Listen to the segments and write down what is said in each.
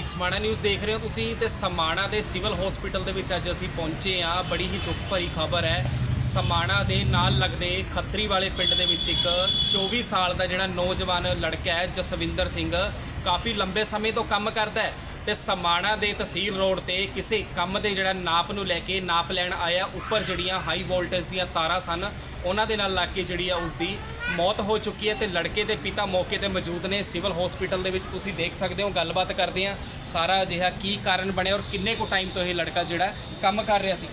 Public Samana news ਦੇਖ ਰਹੇ ਹੋ ਤੁਸੀਂ ਤੇ ਸਮਾਣਾ ਦੇ ਸਿਵਲ ਹਸਪੀਟਲ ਦੇ ਵਿੱਚ ਅੱਜ ਅਸੀਂ ਪਹੁੰਚੇ ਆ ਬੜੀ ਹੀ ਦੁੱਖ ਭਰੀ ਖਬਰ ਹੈ। ਸਮਾਣਾ ਦੇ ਨਾਲ ਲੱਗਦੇ ਖੱਤਰੀ ਵਾਲੇ ਪਿੰਡ ਦੇ ਵਿੱਚ ਇੱਕ 24 ਸਾਲ ਦਾ ਜਿਹੜਾ ਨੌਜਵਾਨ ਲੜਕਾ ਹੈ, ਜਸਵਿੰਦਰ ਸਿੰਘ, ਕਾਫੀ ਲੰਬੇ ਸਮੇਂ ਤੋਂ ਕੰਮ ਕਰਦਾ ਹੈ। ਤੇ ਸਮਾਣਾ ਦੇ ਤਹਿਸੀਲ ਰੋਡ ਤੇ ਕਿਸੇ ਕੰਮ ਦੇ ਜਿਹੜਾ ਨਾਪ ਨੂੰ ਲੈ ਕੇ ਨਾਪ ਲੈਣ ਆਇਆ ਉੱਪਰ ਜਿਹੜੀਆਂ ਹਾਈ ਵੋਲਟੇਜ ਦੀਆਂ ਤਾਰਾਂ ਸਨ ਉਹਨਾਂ ਦੇ ਨਾਲ ਲੱਗ ਕੇ ਜਿਹੜੀ ਆ ਉਸ ਦੀ ਮੌਤ ਹੋ ਚੁੱਕੀ ਹੈ ਤੇ ਲੜਕੇ ਦੇ ਪਿਤਾ ਮੌਕੇ ਤੇ ਮੌਜੂਦ ਨੇ ਸਿਵਲ ਹਸਪੀਟਲ ਦੇ ਵਿੱਚ ਤੁਸੀਂ ਦੇਖ ਸਕਦੇ ਹੋ ਗੱਲਬਾਤ ਕਰਦੇ ਆ ਸਾਰਾ ਅਜਿਹਾ ਕੀ ਕਾਰਨ ਬਣਿਆ ਔਰ ਕਿੰਨੇ ਕੁ ਟਾਈਮ ਤੋਂ ਇਹ ਲੜਕਾ ਜਿਹੜਾ ਕੰਮ ਕਰ ਰਿਹਾ ਸੀ।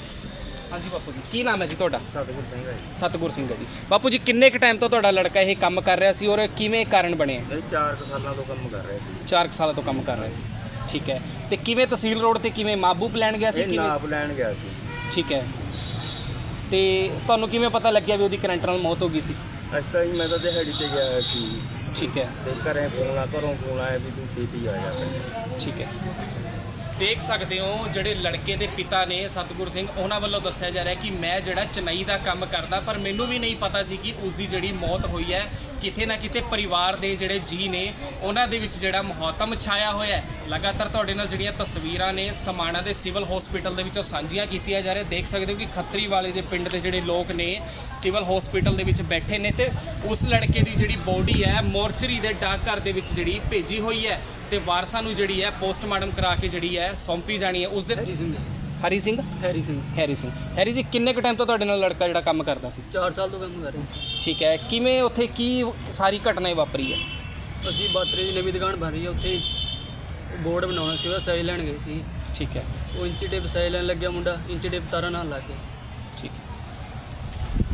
ਹਾਂਜੀ ਬਾਪੂ ਜੀ ਕੀ ਨਾਮ ਹੈ ਜੀ ਤੁਹਾਡਾ? ਸਤਿਗੁਰ ਸਿੰਘ ਹੈ ਜੀ। ਸਤਗੁਰ ਸਿੰਘ ਹੈ ਜੀ। ਬਾਪੂ ਜੀ ਕਿੰਨੇ ਕੁ ਟਾਈਮ ਤੋਂ ਤੁਹਾਡਾ ਲੜਕਾ ਇਹ ਕੰਮ ਕਰ ਰਿਹਾ ਸੀ ਔਰ ਕਿਵੇਂ ਕਾਰਨ ਬਣਿਆ? ਇਹ 4 ਸਾਲਾਂ ਤੋਂ ਕੰਮ ਕਰ ਰਿਹਾ ਸੀ। 4 ਸਾਲਾਂ ਤੋਂ ਕੰਮ ਕਰ ਰਿਹਾ ਸੀ। ਠੀਕ ਹੈ। ਤੇ ਕਿਵੇਂ ਤਹਿਸੀਲ ਰੋਡ ਤੇ ਕਿਵੇਂ ਮਾਬੂ ਪਲਾਨ ਗਿਆ ਸੀ? ਇਹ ਕਿਵੇਂ ਨਾਪ ਲੈਣ ਗਿਆ ਸੀ। ਠੀਕ ਹੈ। ਤੇ ਤੁਹਾਨੂੰ ਕਿਵੇਂ ਪਤਾ ਲੱਗਿਆ ਵੀ ਉਹਦੀ ਕਰੰਟ ਨਾਲ ਮੌਤ ਹੋ ਗਈ ਸੀ? ਅਸੀਂ ਤਾਂ ਜੀ ਮੈਂ ਤਾਂ ਦਿਹਾੜੀ ਤੇ ਗਿਆ ਹੋਇਆ ਸੀ। ਠੀਕ ਹੈ। ਤੇ ਘਰੇ ਫੋਨ ਆ ਘਰੋਂ ਫੋਨ ਆਇਆ ਵੀ ਤੂੰ ਛੇਤੀ ਆ ਜਾ। ਠੀਕ ਹੈ। ਦੇਖ ਸਕਦੇ ਹੋ ਜਿਹੜੇ ਲੜਕੇ ਦੇ ਪਿਤਾ ਨੇ ਸਤਗੁਰ ਸਿੰਘ, ਉਹਨਾਂ ਵੱਲੋਂ ਦੱਸਿਆ ਜਾ ਰਿਹਾ ਕਿ ਮੈਂ ਜਿਹੜਾ ਚੇਨਈ ਦਾ ਕੰਮ ਕਰਦਾ, ਪਰ ਮੈਨੂੰ ਵੀ ਨਹੀਂ ਪਤਾ ਸੀ ਕਿ ਉਸ ਦੀ ਜਿਹੜੀ ਮੌਤ ਹੋਈ ਹੈ, ਕਿਤੇ ਨਾ ਕਿਤੇ ਪਰਿਵਾਰ ਦੇ ਜਿਹੜੇ ਜੀ ਨੇ, ਉਹਨਾਂ ਦੇ ਵਿੱਚ ਜਿਹੜਾ ਮਹੌਤਮ ਛਾਇਆ ਹੋਇਆ ਹੈ। ਲਗਾਤਾਰ ਤੁਹਾਡੇ ਨਾਲ ਜਿਹੜੀਆਂ ਤਸਵੀਰਾਂ ਨੇ ਸਮਾਣਾ ਦੇ ਸਿਵਲ ਹਸਪੀਟਲ ਦੇ ਵਿੱਚੋਂ ਸਾਂਝੀਆਂ ਕੀਤੀਆਂ ਜਾ ਰਹੀਆਂ, ਦੇਖ ਸਕਦੇ ਹੋ ਕਿ ਖੱਤਰੀ ਵਾਲੇ ਦੇ ਪਿੰਡ ਦੇ ਜਿਹੜੇ ਲੋਕ ਨੇ, ਸਿਵਲ ਹਸਪੀਟਲ ਦੇ ਵਿੱਚ ਬੈਠੇ ਨੇ ਤੇ ਉਸ ਲੜਕੇ ਦੀ ਜਿਹੜੀ ਬੋਡੀ ਹੈ, ਮੋਰਚਰੀ ਦੇ ਡਾਕ ਘਰ ਦੇ ਵਿੱਚ ਜਿਹੜੀ ਭੇਜੀ ਹੋਈ ਹੈ। ਤੇ ਵਾਰਸਾਂ ਨੂੰ ਜਿਹੜੀ ਹੈ ਪੋਸਟਮਾਰਟਮ ਕਰਾ ਕੇ ਜਿਹੜੀ ਹੈ ਸੌਂਪੀ ਜਾਣੀ ਹੈ। ਉਸ ਦੇ Harry Singh Hari Singh? Harry Singh. Harry Singh. Harry ji ਕਿੰਨੇ ਕੁ ਟਾਈਮ ਤੋਂ ਤੁਹਾਡੇ ਨਾਲ ਲੜਕਾ ਜਿਹੜਾ ਕੰਮ ਕਰਦਾ ਸੀ? 4 ਸਾਲ ਤੋਂ ਕੰਮ ਕਰ ਰਹੇ ਸੀ। ਠੀਕ ਹੈ। ਕਿਵੇਂ ਉੱਥੇ ਕੀ ਸਾਰੀ ਘਟਨਾ ਵਾਪਰੀ ਹੈ? ਅਸੀਂ ਬਾਤਰੇ ਦੀ ਨਵੀਂ ਦੁਕਾਨ ਭਰ ਰਹੀ ਆ ਉੱਥੇ ਬੋਰਡ ਬਣਾਉਣਾ ਸੀ ਉਹਦਾ ਸਾਈਜ਼ ਲੈਣ ਗਏ ਸੀ। ਠੀਕ ਹੈ। ਉਹ ਇੰਚੀ ਟੇਪ ਸਾਈਜ਼ ਲੈਣ ਲੱਗਿਆ ਮੁੰਡਾ। ਇੰਚੀ ਟੇਪ ਤਾਰਾਂ ਨਾਲ ਲੱਗ ਗਿਆ। ਹੈ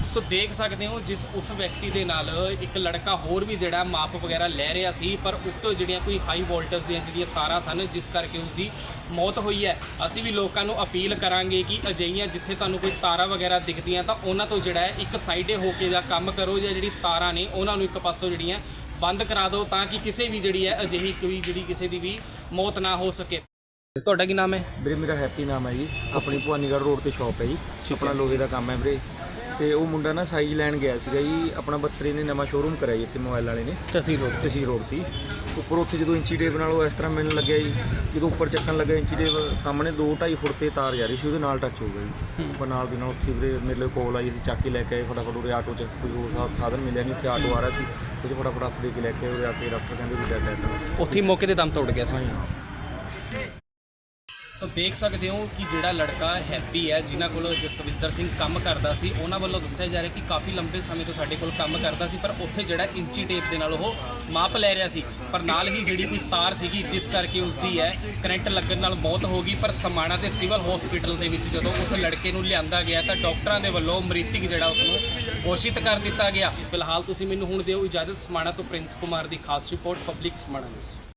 ਸੋ ਦੇਖ ਸਕਦੇ ਹੋ ਜਿਸ ਉਸ ਵਿਅਕਤੀ ਦੇ ਨਾਲ ਇੱਕ ਲੜਕਾ ਹੋਰ ਵੀ ਜਿਹੜਾ ਮਾਪ ਵਗੈਰਾ ਲੈ ਰਿਹਾ ਸੀ ਪਰ ਉੱਤੋਂ ਜਿਹੜੀਆਂ ਕੋਈ ਹਾਈ ਵੋਲਟੇਜ ਦੀਆਂ ਜਿਹੜੀਆਂ ਤਾਰਾਂ ਸਨ ਜਿਸ ਕਰਕੇ ਉਸ ਦੀ ਮੌਤ ਹੋਈ ਹੈ। ਅਸੀਂ ਵੀ ਲੋਕਾਂ ਨੂੰ ਅਪੀਲ ਕਰਾਂਗੇ ਕਿ ਅਜਿਹੀਆਂ ਜਿੱਥੇ ਤੁਹਾਨੂੰ ਕੋਈ ਤਾਰਾਂ ਵਗੈਰਾ ਦਿਖਦੀਆਂ ਤਾਂ ਉਹਨਾਂ ਤੋਂ ਜਿਹੜਾ ਹੈ ਇੱਕ ਸਾਈਡੇ ਹੋ ਕੇ ਜਾਂ ਕੰਮ ਕਰੋ ਜਾਂ ਜਿਹੜੀ ਤਾਰਾਂ ਨੇ ਉਹਨਾਂ ਨੂੰ ਇੱਕ ਪਾਸੋਂ ਜਿਹੜੀਆਂ ਬੰਦ ਕਰਾ ਦਿਓ ਤਾਂ ਕਿ ਕਿਸੇ ਵੀ ਜਿਹੜੀ ਹੈ ਅਜਿਹੀ ਕੋਈ ਜਿਹੜੀ ਕਿਸੇ ਦੀ ਵੀ ਮੌਤ ਨਾ ਹੋ ਸਕੇ। ਤੁਹਾਡਾ ਕੀ ਨਾਮ ਹੈ? ਵੀਰੇ ਮੇਰਾ ਹੈਪੀ ਨਾਮ ਹੈ ਜੀ। ਆਪਣੀ ਭਵਾਨੀਗੜ੍ਹ ਰੋਡ ਤੇ ਸ਼ਾਪ ਹੈ ਜੀ। ਆਪਣਾ ਲੋਹੇ ਦਾ ਕੰਮ ਹੈ ਵੀਰੇ। ਤੇ ਉਹ ਮੁੰਡਾ ਨਾ ਸਾਈਜ਼ ਲੈਣ ਗਿਆ ਸੀਗਾ ਜੀ ਆਪਣਾ ਬੱਤਰੇ ਨੇ ਨਵਾਂ ਸ਼ੋਰੂਮ ਕਰਿਆ ਜੀ ਇੱਥੇ ਮੋਬਾਈਲ ਵਾਲੇ ਨੇ। ਤਸੀ ਰੋਡ ਤਸੀ ਰੋਡ ਤੇ ਉੱਪਰ ਉੱਥੇ ਜਦੋਂ ਇੰਚੀ ਟੇਪ ਨਾਲ ਉਹ ਇਸ ਤਰ੍ਹਾਂ ਮਿਲਣ ਲੱਗਿਆ ਜੀ ਜਦੋਂ ਉੱਪਰ ਚੱਕਣ ਲੱਗਾ ਇੰਚੀ ਟੇਪ ਸਾਹਮਣੇ 2.5 ਫੁੱਟ ਤੇ ਤਾਰ ਜਾ ਰਹੀ ਸੀ ਉਹਦੇ ਨਾਲ ਟੱਚ ਹੋ ਗਿਆ ਜੀ। ਉੱਪਰ ਨਾਲ ਦੀ ਨਾਲ ਉੱਥੇ ਵੀਰੇ ਮੇਰੇ ਕੋਲ ਆਈ ਅਸੀਂ ਚੱਕ ਕੇ ਲੈ ਕੇ ਆਏ ਫਟਾਫਟ ਉਹਦੇ ਆਟੋ 'ਚ ਕੋਈ ਹੋਰ ਸਾ- ਸਾਧਨ ਮਿਲਿਆ ਨਹੀਂ ਉੱਥੇ ਆਟੋ ਆ ਰਿਹਾ ਸੀ 'ਚ ਫਟਾਫਟ ਹੱਥ ਦੇ ਕੇ ਲੈ ਕੇ ਉਹਦੇ ਆ ਕੇ ਡਾਕਟਰ ਕਹਿੰਦੇ ਵੀ ਡੈਡ ਹੈ ਉੱਥੇ ਮੌਕੇ ਤੇ ਦਮ ਤੋੜ ਗਿਆ ਸੀ। ਸੋ ਦੇਖ ਸਕਦੇ ਹੋ ਕਿ ਜਿਹੜਾ ਲੜਕਾ ਹੈਪੀ ਹੈ, ਜਿਨ੍ਹਾਂ ਕੋਲ ਜਸਵਿੰਦਰ ਸਿੰਘ ਕੰਮ ਕਰਦਾ ਸੀ, ਉਹਨਾਂ ਵੱਲੋਂ ਦੱਸਿਆ ਜਾ ਰਿਹਾ ਕਿ ਕਾਫੀ ਲੰਬੇ ਸਮੇਂ ਤੋਂ ਸਾਡੇ ਕੋਲ ਕੰਮ ਕਰਦਾ ਸੀ, ਪਰ ਉੱਥੇ ਜਿਹੜਾ ਇੰਚੀ ਟੇਪ ਦੇ ਨਾਲ ਉਹ ਮਾਪ ਲੈ ਰਿਹਾ ਸੀ। ਪਰ ਨਾਲ ਹੀ ਜਿਹੜੀ ਕੋਈ ਤਾਰ ਸੀਗੀ, ਜਿਸ ਕਰਕੇ ਉਸ ਦੀ ਹੈ, ਕਰੰਟ ਲੱਗਣ ਨਾਲ ਮੌਤ ਹੋ ਗਈ, ਪਰ ਸਮਾਣਾ ਦੇ ਸਿਵਲ ਹਸਪੀਟਲ ਦੇ ਵਿੱਚ ਜਦੋਂ ਉਸ ਲੜਕੇ ਨੂੰ ਲਿਆਂਦਾ ਗਿਆ, ਤਾਂ ਡਾਕਟਰਾਂ ਦੇ ਵੱਲੋਂ ਮ੍ਰਿਤਕ ਜਿਹੜਾ ਉਸ ਨੂੰ ਘੋਸ਼ਿਤ ਕਰ ਦਿੱਤਾ ਗਿਆ। ਫਿਲਹਾਲ ਤੁਸੀਂ ਮੈਨੂੰ ਹੁਣ ਦਿਓ ਇਜਾਜ਼ਤ, ਸਮਾਣਾ ਤੋਂ ਪ੍ਰਿੰਸ ਕੁਮਾਰ ਦੀ ਖਾਸ ਰਿਪੋਰਟ, ਪਬਲਿਕ ਸਮਾਣਾ ਨਿਊਜ਼